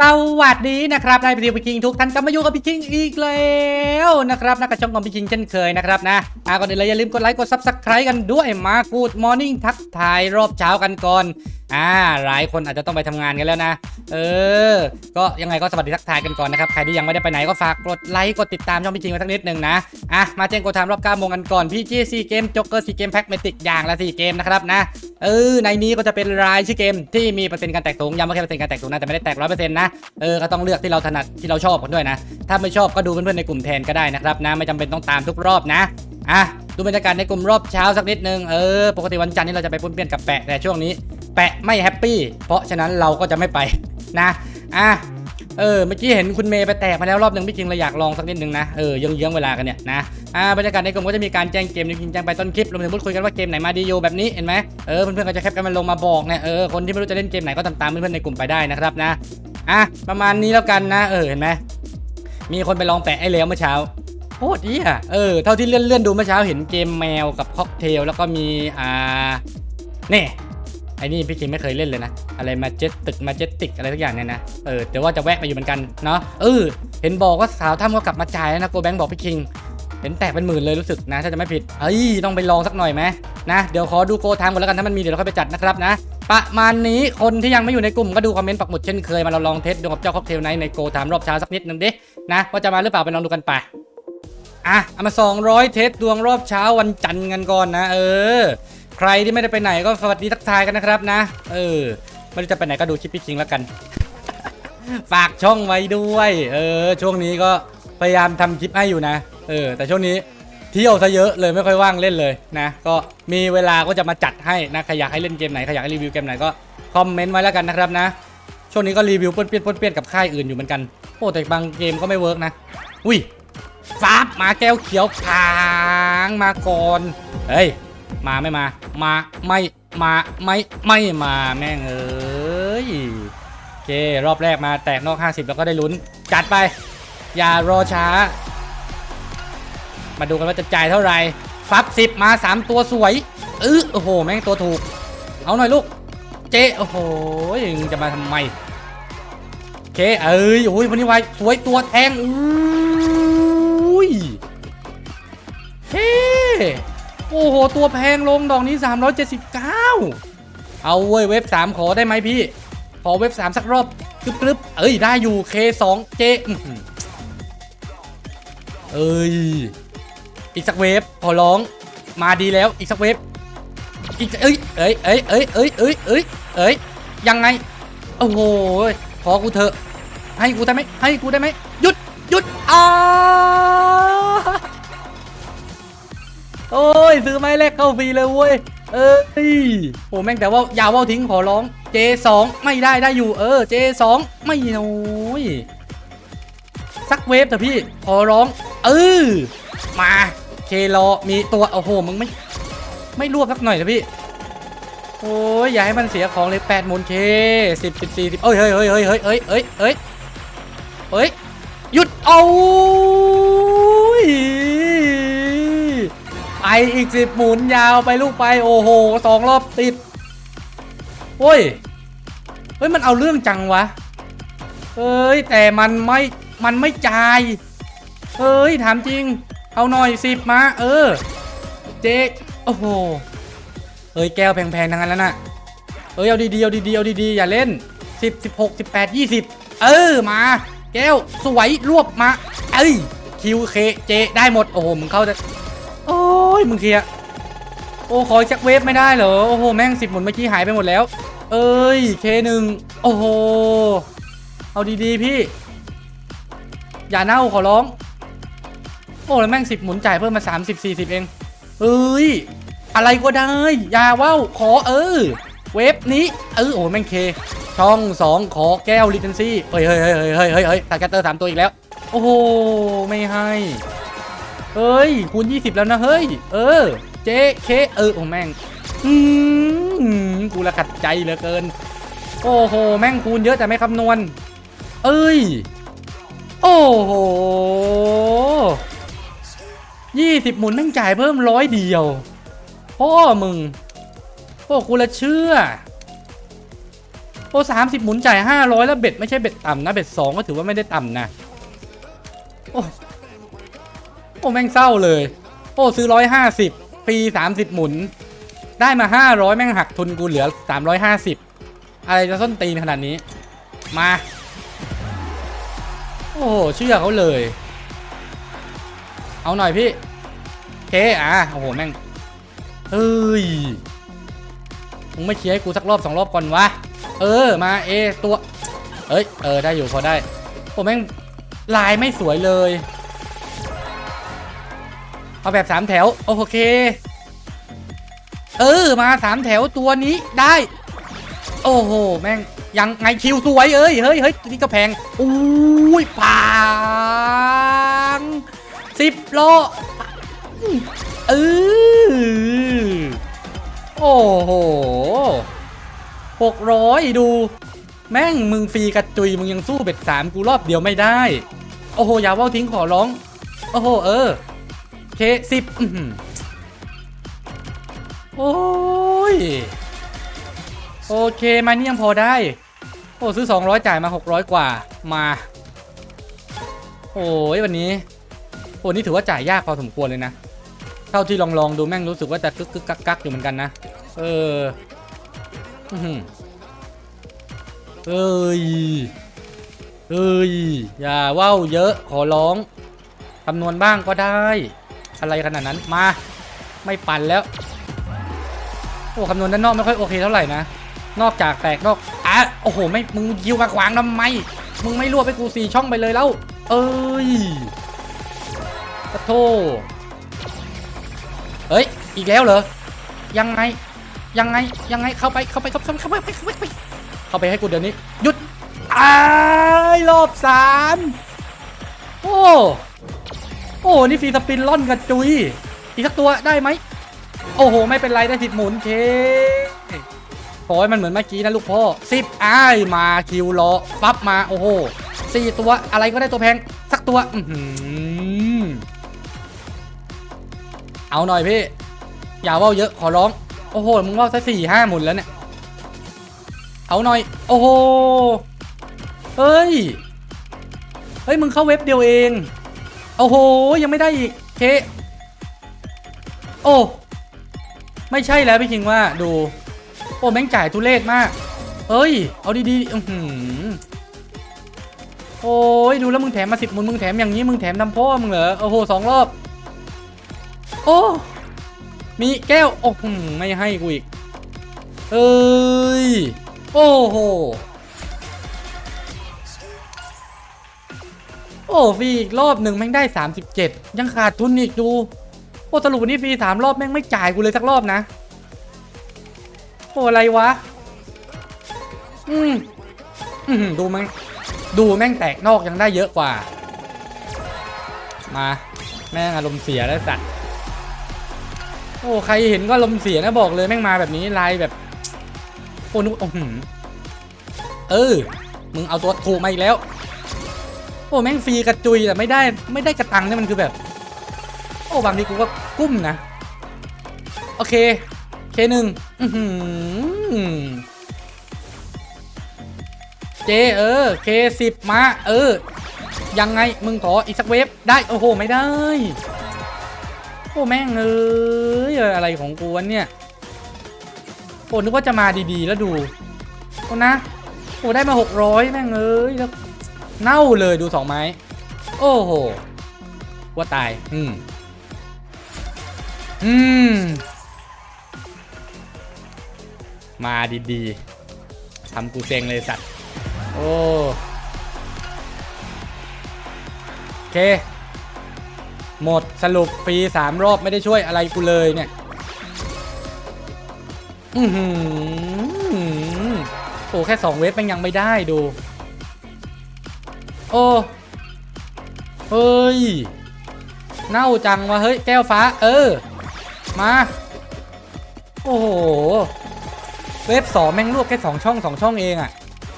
tahu วัสดีนะครับนายพิธีพิคิงทุกท่านกลับมาอยู่กับพิคิงอีกแล้วนะครับนักกระช่องของพิคิงเช่นเคยนะครับนะอ่าก่อนอื่นเลยอย่าลืมกดไลค์กดซับสไครต์กันด้วยมากูดมอร์นิ่งทักทายรอบเช้ากันก่อนอ่าหลายคนอาจจะต้องไปทำงานกันแล้วนะ เออ ก็ยังไงก็สวัสดีทักทายกันก่อนนะครับใครที่ยังไม่ได้ไปไหนก็ฝากกดไลค์กดติดตามช่องพิคิงไว้สักนิดหนึ่งนะอะมาแจ้งกดไทม์รอบ9โมงกันก่อนพี่จีซีเกมจ็อกเกอร์ซีเกมแพ็กเมติกอย่างละ4เกมนะครับนะเออในนี้ก็จะเป็นรายชื่อเกมที่มีเปอร์เซ็นต์การแตกสูงย้ำว่าแค่เปอร์เซ็นต์การแตกสูงนะแต่ไม่ได้แตกร้อยเปอร์เซ็นต์นะเออก็ต้องเลือกที่เราถนัดที่เราชอบกันด้วยนะ ถ้าไม่ชอบก็ดูเพื่อนๆในกลุ่มแทนก็ได้นะครับนะไม่จำเป็นต้องตามทุกรอบนะอะดูบรรยากาศในกลุ่มรอบเช้าสักนิดนึงเออปกติวันจันทร์นี่เราจะไปปุ้นเปี้ยนกับแปะแต่ช่วงนี้แปะไม่แฮปปี้เพราะฉะนั้นเราก็จะไม่ไปนะอะเออเมื่อกี้เห็นคุณเมย์ไปแตกมาแล้วรอบหนึ่งพี่คิงเลยอยากลองสักนิดนึงนะเออเยื้องๆเวลากันเนี่ยนะอ่าบรรยากาศในกลุ่มก็จะมีการแจ้งเกมจริงๆแจ้งไปต้นคลิปรวมถึงพูดคุยกันว่าเกมไหนมาดีอยู่แบบนี้เห็นไหมเออเพื่อนๆก็จะแคปกันมาลงมาบอกเนี่ยเออคนที่ไม่รู้จะเล่นเกมไหนก็ตามๆเพื่อนๆในกลุ่มไปได้นะครับนะ อะประมาณนี้แล้วกันนะเออเห็นไหมมีคนไปลองแปะไอ้แล้วเมื่อเช้าโคตรดีอะเออเท่าที่เลื่อนๆดูเมื่อเช้าเห็นเกมแมวกับค็อกเทลแล้วก็มีอ่านี่ไอ้นี่พี่คิงไม่เคยเล่นเลยนะ อะไรมาเจ็ตตึกมาเจ็ตติกอะไรทุกอย่างเนี่ยนะเออเดี๋ยวว่าจะแวะไปอยู่เหมือนกันเนาะเออเห็นบอกว่าสาวถ้ำก็กลับมาจ่ายแล้วนะโกแบงค์บอกพี่คิงเห็นแตกเป็นหมื่นเลยรู้สึกนะ ถ้าจะไม่ผิดเอ้ยต้องไปลองสักหน่อยไหมนะเดี๋ยวขอดูโกทางก่อนแล้วกันถ้ามันมีเดี๋ยวเราค่อยไปจัดนะครับนะ ประมาณนี้คนที่ยังไม่อยู่ในกลุ่มก็ดูคอมเมนต์ปักหมุดเช่นเคยมาเราลองเทสดูกับเจ้าค็อกเทลไนท์ในโกทามรอบเช้าสักนิดนึงดินะว่าจะมาหรือเปล่าไปลองดูกันไปอะเอามา 200 เทสดวงรอบเช้าวันจันทร์กันก่อนนะ เออ ใครที่ไม่ได้ไปไหนก็สวัสดีทักทายกันนะครับนะ เออไม่รู้จะไปไหนก็ดูคลิปพี่คิงแล้วกัน ฝากช่องไว้ด้วย เออ ช่วงนี้ก็พยายามทำคลิปให้อยู่นะ เออ แต่ช่วงนี้ เที่ยวซะเยอะเลยไม่ค่อยว่างเล่นเลยนะ ก็มีเวลาก็จะมาจัดให้นะใครอยากให้เล่นเกมไหนใครอยากให้รีวิวเกมไหนก็คอมเมนต์ไว้แล้วกันนะครับนะ ช่วงนี้ก็รีวิวป้วนเปี้ยนป้วนเปี้ยนกับค่ายอื่นอยู่เหมือนกันโอ้แต่บางเกมก็ไม่เวิร์กนะอุ้ยฟ้าบมาแก้วเขียวขางมาก่อนเฮ้ยมาไม่มา มาไม่มาไม่ไม่มาแม่งเอ้ยโอเครอบแรกมาแตกนอก 50 แล้วก็ได้ลุ้นจัดไป อย่ารอช้า มาดูกันว่าจะจ่ายเท่าไหร่ฟับสิบมา3ตัวสวยเออโอ้โห แม่งตัวถูก เอาหน่อยลูก เจ๊โอ้โหมึงจะมาทำไมโอเคเอ้ยโอ้ยวันนี้ไวสวยตัวแทงอุ้ยเฮ้โอ้โห ตัวแพงลงดอกนี้ 379 เอาเว้ยเว็บ 3 ขอได้ไหมพี่ ขอเว็บ 3 สักรอบกรึบกรึบเอ้ย ได้อยู่ K2 J เอ้ย อีกสักเวฟขอร้อง มาดีแล้วอีกสักเวฟอีกเอ้ยเอ้ยเอ้ยเอ้ยเอ้ยเอ้ยเอ้ยเอ้ยยังไงโอ้โหขอกูเถอะให้กูได้ไหมให้กูได้ไหมหยุดหยุดอ้าโอ้ยซื้อไม้แรกเข้าฟรีเลยเว้ยเอ้ยโอ้แม่งแต่ว่าอยาวว่าทิ้งขอร้อง J2 ไม่ได้ได้อยู่เออ J2 ไม่โอ้ยสักเวฟเถอะพี่ขอร้อง เออมา เครอมีตัวโอ้โหมึงไม่ไม่รวบสักหน่อยนะพี่โอ้ยอย่าให้มันเสียของเลยแปดหมุนเคสิบสิบสี่สิบเอ้ยเฮ้ยเฮ้ยเฮ้ยเฮ้ยเฮ้ยเฮ้ยเฮ้ยเฮ้ยหยุดเอาไออีกสิบหมุนยาวไปลูกไปโอ้โหสองรอบติดโอ้ยเฮ้ยมันเอาเรื่องจังวะเอ้ยแต่มันไม่มันไม่จ่ายเอ้ยถามจริง เอาหน่อยสิบมา เออ เจ๊โอ้โหเอ้ยแก้วแพงๆทั้งนั้นแล้วนะเอ้ยเอาดีๆเอาดีๆเอาดีๆอย่าเล่น10 16 18 20เออมา แก้วสวยรวบมา เอ้ยคิวเคเจได้หมดโอ้โหมึงเข้าจะโอ้ยมึงเคลียโอ้ขออีกสักเวฟไม่ได้เหรอโอ้โหแม่งสิบหมุนเมื่อกี้หายไปหมดแล้ว เอ้ยเคหนึ่งโอ้โหเอาดีๆพี่ อย่าเน่าขอร้อง อ้แล้วแม่งสิบหมุนจ่ายเพิ่มมา30 40เองเอ้ยอะไรก็ได้ ยาว่าวขอเออ เว็บนี้ เออโอ้แม่งเค ช่อง2ขอแก้วลิเทนซี่เฮ้ยเฮ้ยเฮ้ยเฮ้ยเฮ้ยเฮ้ยตัดแกตเตอร์สามตัวอีกแล้ว โอ้โห ไม่ให้เฮ้ย คูณ20แล้วนะ เฮ้ย เออ เจเคเออ โอ้แม่ง อืมกูละขัดใจเหลือเกิน โอ้โห แม่งคูณเยอะแต่ไม่คำนวณ เอ้ย โอ้โห ยี่สิบหมุนแม่งจ่ายเพิ่มร้อยเดียวพ่อมึงโอ้กูละเชื่อโอ้สามสิบหมุนจ่ายห้าร้อยแล้วเบ็ดไม่ใช่เบ็ดต่ำนะเบ็ดสองก็ถือว่าไม่ได้ต่ำนะโอ้โอ้แม่งเศร้าเลย โอ้ซื้อร้อยห้าสิบฟรีสามสิบหมุน ได้มาห้าร้อยแม่งหักทุนกูเหลือสามร้อยห้าสิบอะไรจะส้นตีนขนาดนี้ มา โอ้เชื่อเขาเลย เอาหน่อยพี่เคอะโอ้โห แม่ง เฮ้ย มึงไม่เคลียร์ให้กูสักรอบสองรอบก่อนวะ เออ มาเอตัว เอ้ย เออ ได้อยู่พอได้โอ้แม่ง ลายไม่สวยเลย เอาแบบสามแถว โอเค เออ มาสามแถวตัวนี้ได้ โอ้โห แม่ง ยังไงคิวสวยเอ้ย เฮ้ยเฮ้ยนี่ก็แพงอุ้ยปัง สิบโลเออโอ้โหหกร้อยดู แม่งมึงฟรีกระจุย มึงยังสู้เบ็ดสามกูรอบเดียวไม่ได้ โอ้โห อย่าว่าวทิ้งขอร้อง โอ้โห เออ เคสิบโอ้ย โอเคมานี่ยังพอได้ โอ้ ซื้อ 200 จ่ายมา 600 กว่ามา โอ้ยวันนี้ โอ้นี่ถือว่าจ่ายยากพอสมควรเลยนะ เท่าที่ลองลองดูแม่งรู้สึกว่าจะกึกกึกกักกักอยู่เหมือนกันนะ เออเอ้ยเอ้ยอย่าว่าวเยอะขอร้องคำนวณบ้างก็ได้ อะไรขนาดนั้นมา ไม่ปั่นแล้วโอ้คำนวณด้านนอกไม่ค่อยโอเคเท่าไหร่นะนอกจากแตกนอกอะโอ้โหไม่มึงยิวมาขวางทำไมมึงไม่รวบให้กูสี่ช่องไปเลยแล้ว เอ้ย ปะโทเฮ้ย อีกแล้วเหรอ ยังไง ยังไง ยังไง เข้าไป เข้าไป เข้าไป เข้าไป เข้าไป เข้าไปให้กูเดี๋ยวนี้ หยุดอ้ายรอบสามโอ้ โอ้ นี่ฟรีสปินล่อนกระจุย อีกสักตัวได้ไหม โอ้โห ไม่เป็นไรได้สิบหมุนเคขอให้มันเหมือนเมื่อกี้นะลูกพ่อสิบอ้ายมาคิวรอปั๊บมา โอ้โหสี่ตัวอะไรก็ได้ตัวแพง สักตัว อือหือ เอาหน่อยพี่ อย่าว่าเยอะขอร้อง โอ้โห มึงว่าวซะสี่ห้าหมุนแล้วเนี่ย เอาหน่อย โอ้โห เฮ้ย เฮ้ย มึงเข้าเว็บเดียวเอง โอ้โห ยังไม่ได้อีก เค โอ้ ไม่ใช่แล้วพี่คิงว่าดู โอ้แม่งจ่ายทุเรศมาก เฮ้ย เอาดีๆ อือหือโอ้ยดูแล้วมึงแถมมาสิบมึงมึงแถมอย่างนี้มึงแถมทำพ่อมึงเหรอ โอ้โหสองรอบ อ้ มีแก้วโอ้ไม่ให้กูอีก เอ้ย โอ้โห โอ้ฟรีอีกรอบหนึ่งแม่งได้ 37 ยังขาดทุนอีกดู โอ้สรุปวันนี้ฟรีสามรอบแม่งไม่จ่ายกูเลยสักรอบนะ โอ้อะไรวะ อืมอืมดูแม่งดูแม่งแตกนอกยังได้เยอะกว่า มา แม่งอารมณ์เสียแล้วสัตว์ โอ้ใครเห็นก็อารมเสียนะบอกเลยแม่งมาแบบนี้ลายแบบโอ้นึกโอ้หืเออ มึงเอาตัวถูกมาอีกแล้ว โอ้แม่งฟรีกระจุยแต่ไม่ได้ไม่ได้กระตังเนี่ยมันคือแบบ โอ้บางทีกูก็กุ้มนะ โอเคเคหนึ่งอื้อหือเจเออเคสิบมา เออ ยังไงมึงขออีกสักเวฟได้ โอ้โห ไม่ได้ โอ้แม่งเอ้ยอะไรของกูวะเนี่ยโอ้นึกว่าจะมาดีๆแล้วดูโอ้นะโอ้ได้มา 600 แม่งเอ้ยแล้วเน่าเลยดูสองไม้ โอ้โหว่าตาย อืม อืม มาดีๆทำกูเซ็งเลยสัตว์ โอ้ โอเค หมดสรุปฟรีสามรอบไม่ได้ช่วยอะไรกูเลยเนี่ย อือหือโอ้แค่สองเวฟมันยังไม่ได้ดู โอ้เฮ้ย เน่าจังวะเฮ้ย แก้วฟ้า เออ มา โอ้โห เวฟสองแม่งรวบแค่สองช่องสองช่องเองอะ่ะ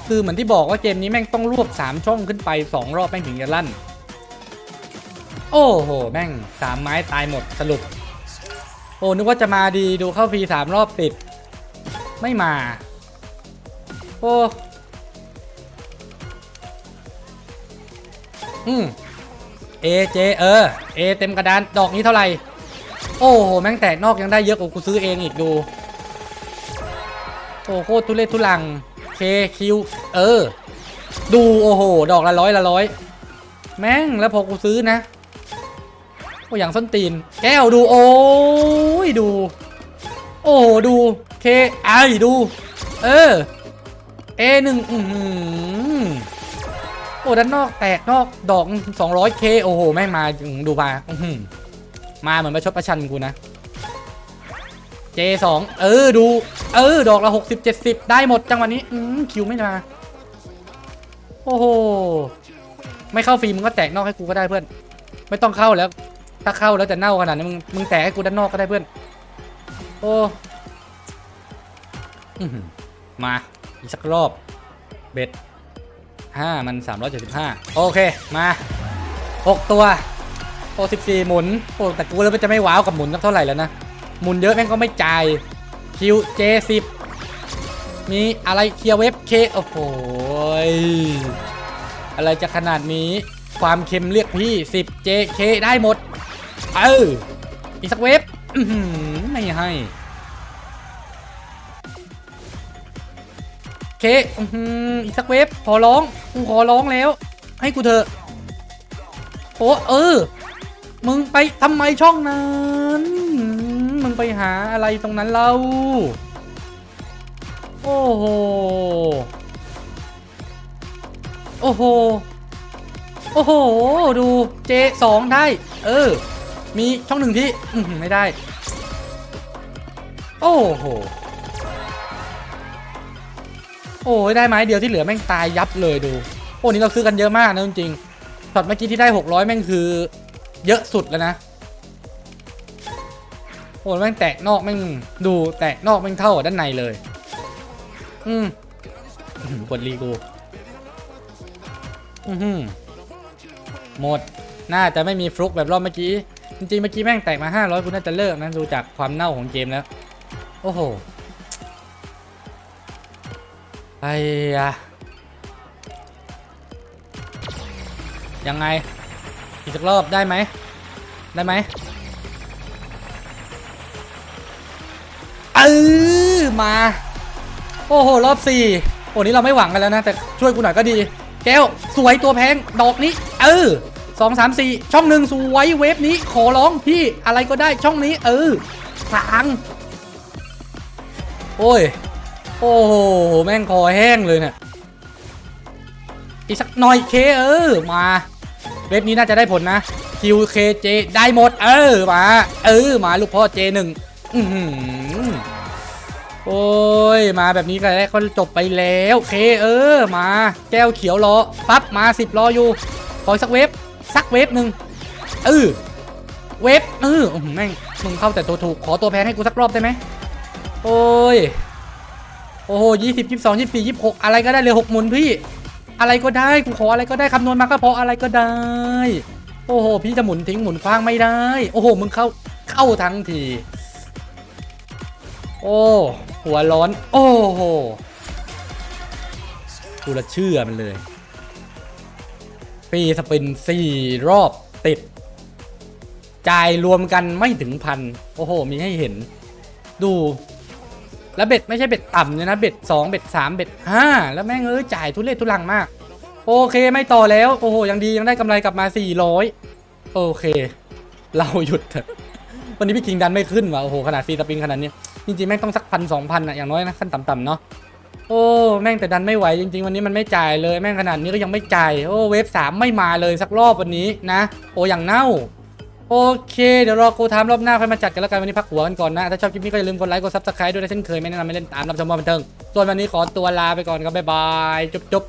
คือเหมือนที่บอกว่าเกมนี้แม่งต้องรวบสามช่องขึ้นไปสองรอบแม่งถึงจะลั่น โอ้โห แม่งสามไม้ตายหมดสรุป โอ้นึกว่าจะมาดีดูเข้าฟรีสามรอบติด ไม่มา โอ้อืมเอเจเออเอเต็มกระดานดอกนี้เท่าไหร่ โอ้โห แม่งแตกนอกยังได้เยอะกว่ากูซื้อเองอีกดู โอ้โคตรทุเรศทุลังเคคิวเออ ดูโอ้โห ดอกละร้อยละร้อย แม่งแล้วพอกูซื้อนะ อ้อย่างส้นตีน แก้วดูโอ้ยดู โอ้ดูเคไอดู เออเอหนึ่งอือหือโอ้ด้านนอกแตกนอกดอก200เคโอ้โหแม่งมาดูมาอื้อหือมาเหมือนมาชดประชันกูนะ J2 เออดู เออ ดอกละ60 70ได้หมดจังหวะนี้อืมคิวไม่มาโอ้โห ไม่เข้าฟรีมึงก็แตกนอกให้กูก็ได้เพื่อน ไม่ต้องเข้าแล้ว ถ้าเข้าแล้วจะเน่าขนาดนี้มึงมึงแตกให้กูด้านนอกก็ได้เพื่อน โอ้มาอีกสักรอบ เบ็ดห้ามัน375โอเคมาหกตัวโอ้14หมุนโอ้แต่กูแล้วมันจะไม่ว้าวกับหมุนสักเท่าไหร่แล้วนะ หมุนเยอะแม่งก็ไม่จ่ายคิว J10 มีอะไรเคลียร์เว็บเคโอ้โหอะไรจะขนาดนี้ ความเค็มเรียกพี่ 10 JK ได้หมด เอออีกสักเว็บอื้อหือไม่ให้เคอืออีกสักเว็บขอร้องกูขอร้องแล้ว ให้กูเถอะโอ้เออ มึงไปทำไมช่องนั้นมึงไปหาอะไรตรงนั้นเล่าโอ้โห โอ้โห โอ้โห ดู J2 ได้ เออ มีช่องหนึ่งที่อืไม่ได้ โอ้โห โอ้ยได้ไม้เดียวที่เหลือแม่งตายยับเลยดู โอ้นี่เราซื้อกันเยอะมากนะจริงๆช็อตเมื่อกี้ที่ได้ 600 แม่งคือ เยอะสุดแล้วนะ โอ้แม่งแตกนอกแม่งดูแตกนอกแม่งเท่าด้านในเลย อืมกดรีกูอือหือหมด น่าจะไม่มีฟลุกแบบรอบเมื่อกี้ จริงๆเมื่อกี้แม่งแตกมา 500คุณน่าจะเลิกนะดูจากความเน่าของเกมแล้ว โอ้โหไอ้ยะยังไง อีกสักรอบได้ไหม ได้ไหมเออมา โอ้โห รอบสี่โอ้นี้เราไม่หวังกันแล้วนะ แต่ช่วยกูหน่อยก็ดี แก้ว สวยตัวแพง ดอกนี้ เออ สองสามสี่ช่องหนึ่งสวยเวฟนี้ขอร้องพี่อะไรก็ได้ช่องนี้ เออทางโอ้ย โอ้โห แม่งคอแห้งเลยเนี่ยอีกสักหน่อยเคเออ มาเว็บนี้น่าจะได้ผลนะ QKJ ได้หมด เออ มา เออ มาลูกพ่อ J1 อือหือโอ้ย มาแบบนี้ก็ได้ก็จบไปแล้วเคเออ มา แก้วเขียวรอปั๊บมาสิบรออยู่ ขอสักเว็บ สักเว็บหนึ่งเออเว็บเอออื้อหือแม่งมึงเข้าแต่ตัวถูกขอตัวแพงให้กูสักรอบได้ไหมโอ้ยโอ้โหยี่สิบยี่สิบสองยี่สิบสี่ยี่สิบหกอะไรก็ได้เลยหกหมุนพี่ อะไรก็ได้กูขออะไรก็ได้คำนวณมาก็พออะไรก็ได้ โอ้โห พี่จะหมุนทิ้งหมุนคว้างไม่ได้ โอ้โหมึงเข้าเข้าทั้งที โอ้หัวร้อน โอ้โหกูละเชื่อมันเลย ปีสปินสี่รอบติด จ่ายรวมกันไม่ถึงพัน โอ้โห มีให้เห็น ดู แล้วเบ็ดไม่ใช่เบ็ดต่ำเลยนะ เบ็ดสองเบ็ดสามเบ็ดห้าแล้วแม่งเอ้ยจ่ายทุเรศทุลังมาก โอเคไม่ต่อแล้ว โอ้โห ยังดียังได้กำไรกลับมา400โอเค เราหยุดเถอะวันนี้พี่คิงดันไม่ขึ้นว่ะโอ้โหขนาดฟรีสปริงขนาดนี้จริงๆแม่งต้องสักพันสองพันอะอย่างน้อยนะขั้นต่ำๆเนาะ โอ้แม่งแต่ดันไม่ไหวจริง ๆ วันนี้มันไม่จ่ายเลยแม่งขนาดนี้ก็ยังไม่จ่ายโอ้เวฟสามไม่มาเลยสักรอบวันนี้นะ โอ้อย่างเน่าโอเค เดี๋ยวรอกูทำรอบหน้าค่อยมาจัดกันแล้วกันวันนี้พักหัวกันก่อนนะ ถ้าชอบคลิปนี้ก็อย่าลืมกดไลค์กดซับสไครต์ด้วยนะเช่นเคยไม่แนะนำไม่เล่นตามรับชมมาบันเทิงส่วนวันนี้ขอตัวลาไปก่อนครับบ๊ายบายจุ๊บ